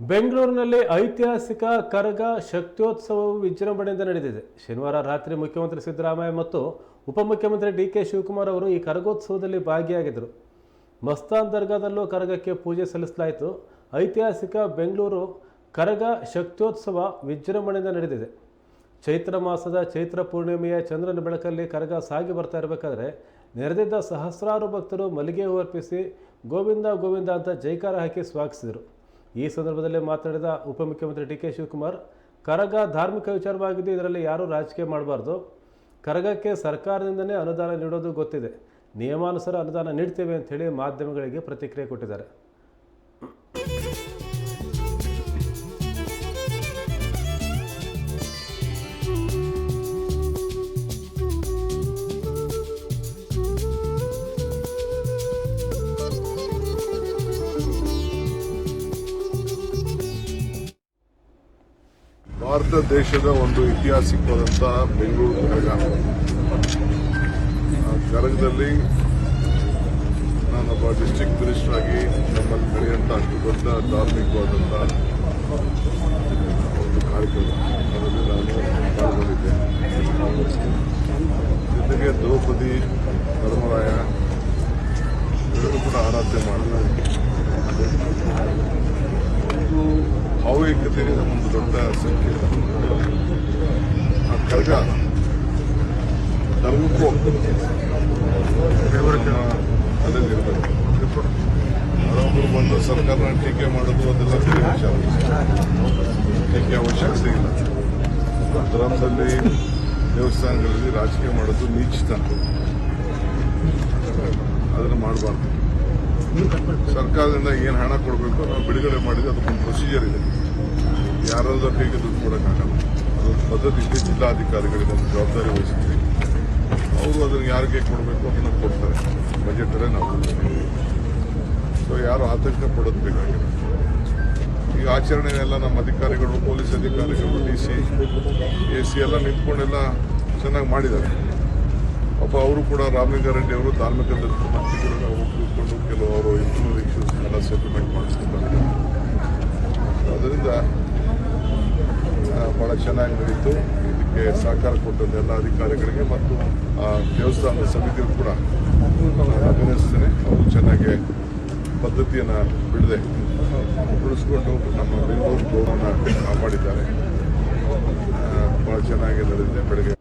ಬೆಂಗಳೂರಿನಲ್ಲಿ ಐತಿಹಾಸಿಕ ಕರಗ ಶಕ್ತ್ಯೋತ್ಸವವು ವಿಜೃಂಭಣೆಯಿಂದ ನಡೆದಿದೆ. ಶನಿವಾರ ರಾತ್ರಿ ಮುಖ್ಯಮಂತ್ರಿ ಸಿದ್ದರಾಮಯ್ಯ ಮತ್ತು ಉಪಮುಖ್ಯಮಂತ್ರಿ ಡಿ ಕೆ ಶಿವಕುಮಾರ್ ಅವರು ಈ ಕರಗೋತ್ಸವದಲ್ಲಿ ಭಾಗಿಯಾಗಿದ್ದರು. ಮಸ್ತಾನ್ ದರ್ಗಾದಲ್ಲೂ ಕರಗಕ್ಕೆ ಪೂಜೆ ಸಲ್ಲಿಸಲಾಯಿತು. ಐತಿಹಾಸಿಕ ಬೆಂಗಳೂರು ಕರಗ ಶಕ್ತ್ಯೋತ್ಸವ ವಿಜೃಂಭಣೆಯಿಂದ ನಡೆದಿದೆ. ಚೈತ್ರ ಮಾಸದ ಚೈತ್ರ ಪೂರ್ಣಿಮೆಯ ಚಂದ್ರನ ಬೆಳಕಲ್ಲಿ ಕರಗ ಸಾಗಿ ಬರ್ತಾ ಇರಬೇಕಾದ್ರೆ ನೆರೆದಿದ್ದ ಸಹಸ್ರಾರು ಭಕ್ತರು ಮಲ್ಲಿಗೆ ಅರ್ಪಿಸಿ ಗೋವಿಂದ ಗೋವಿಂದ ಅಂತ ಜೈಕಾರ ಹಾಕಿ ಸ್ವಾಗತಿಸಿದರು. ಈ ಸಂದರ್ಭದಲ್ಲಿ ಮಾತನಾಡಿದ ಉಪಮುಖ್ಯಮಂತ್ರಿ ಡಿ ಕೆ ಶಿವಕುಮಾರ್, ಕರಗ ಧಾರ್ಮಿಕ ವಿಚಾರವಾಗಿದ್ದು ಇದರಲ್ಲಿ ಯಾರೂ ರಾಜಕೀಯ ಮಾಡಬಾರ್ದು. ಕರಗಕ್ಕೆ ಸರ್ಕಾರದಿಂದಲೇ ಅನುದಾನ ನೀಡೋದು ಗೊತ್ತಿದೆ. ನಿಯಮಾನುಸಾರ ಅನುದಾನ ನೀಡ್ತೇವೆ ಅಂಥೇಳಿ ಮಾಧ್ಯಮಗಳಿಗೆ ಪ್ರತಿಕ್ರಿಯೆ ಕೊಟ್ಟಿದ್ದಾರೆ. ಭಾರತ ದೇಶದ ಒಂದು ಐತಿಹಾಸಿಕವಾದಂತಹ ಬೆಂಗಳೂರು ಕರಗ ಕರಗದಲ್ಲಿ ನಾನೊಬ್ಬ ಡಿಸ್ಟಿಕ್ ಮಿನಿಸ್ಟರ್ ಆಗಿ ನಮ್ಮಲ್ಲಿ ನಡೆಯುವಂಥ ಅಷ್ಟು ದೊಡ್ಡ ಧಾರ್ಮಿಕವಾದಂಥ ಒಂದು ಕಾರ್ಯಕ್ರಮ. ಅದರಲ್ಲಿ ನಾನು ಪಾಲ್ಗೊಂಡಿದ್ದೆ. ಜೊತೆಗೆ ದ್ರೌಪದಿ, ಧರ್ಮರಾಯ ಎಲ್ಲರೂ ಕೂಡ ಆರಾಧನೆ ಮಾಡಲಾಗಿದೆ ಒಂದು ಭಾವೈಕ್ಯತೆಗೆ ಒಂದು ದೊಡ್ಡ ಸಂಕೇತ ಆ ಕಳಗ ನಮಗೂ ನಮ್ಮ ಅಲ್ಲಿರ್ಬೇಕು ಯಾರೊಬ್ಬರು ಬಂದು ಸರ್ಕಾರ ಟೀಕೆ ಮಾಡೋದು, ಅದೆಲ್ಲ ಟೀಕೆ ಅವಶ್ಯಕತೆ ಇಲ್ಲ. ಧರ್ಮದಲ್ಲಿ ದೇವಸ್ಥಾನಗಳಲ್ಲಿ ರಾಜಕೀಯ ಮಾಡೋದು ನೀಚಿತ ಅದನ್ನು ಮಾಡಬಾರ್ದು. ಸರ್ಕಾರದಿಂದ ಏನು ಹಣ ಕೊಡಬೇಕು ನಾವು ಬಿಡುಗಡೆ ಮಾಡಿದ್ರೆ ಅದಕ್ಕೊಂದು ಪ್ರೊಸೀಜರ್ ಇದೆ. ಯಾರಾದ್ರೂ ಕೈಗೆ ದುಡ್ಡು ಕೊಡೋಕ್ಕಾಗಲ್ಲ ಅದೊಂದು ಪದ್ಧತಿ ಜಿಲ್ಲಾಧಿಕಾರಿಗಳಿಗೆ ಒಂದು ಜವಾಬ್ದಾರಿ ವಹಿಸಿದ್ವಿ ಅವರು ಅದನ್ನು ಯಾರಿಗೆ ಕೊಡಬೇಕು ಅದನ್ನು ಕೊಡ್ತಾರೆ. ಬಜೆಟಲ್ಲೇ ನಾವು ಸೊ ಯಾರು ಆತಂಕ ಪಡೋದು ಬೇಕಾಗಿಲ್ಲ. ಈ ಆಚರಣೆಯೆಲ್ಲ ನಮ್ಮ ಅಧಿಕಾರಿಗಳು, ಪೊಲೀಸ್ ಅಧಿಕಾರಿಗಳು, ಡಿ ಸಿ, ಎ ಸಿ ಎಲ್ಲ ನಿಂತ್ಕೊಂಡೆಲ್ಲ ಚೆನ್ನಾಗಿ ಮಾಡಿದ್ದಾರೆ. ಪಾಪ ಅವರು ಕೂಡ ರಾಮಲಿಂಗಾರೆಡ್ಡಿ ಅವರು ಧಾರ್ಮಿಕ ಅವರು ಕೂತ್ಕೊಂಡು ಎಲ್ಲ ಸೆಟಲ್ಮೆಂಟ್ ಮಾಡಿಸ್ತಾರೆ ಅದರಿಂದ ಬಹಳ ಚೆನ್ನಾಗಿ ನಡೀತು. ಇದಕ್ಕೆ ಸಹಕಾರ ಕೊಟ್ಟಂತ ಎಲ್ಲ ಅಧಿಕಾರಿಗಳಿಗೆ ಮತ್ತು ಆ ದೇವಸ್ಥಾನದ ಸಮಿತಿಗೂ ಕೂಡ ನಾನು ಅಭಿನಂದಿಸ್ತೇನೆ. ಅವರು ಚೆನ್ನಾಗಿ ಪದ್ಧತಿಯನ್ನು ಬಿಡದೆ ಉಳಿಸ್ಕೊಂಡು ನಮ್ಮ ಬೆಂಗಳೂರು ಗೌರವನ ಕಾಪಾಡಿದ್ದಾರೆ. ಆ, ಬಹಳ ಚೆನ್ನಾಗಿ ನಡೆದಿದೆ. ಬೆಳಗ್ಗೆ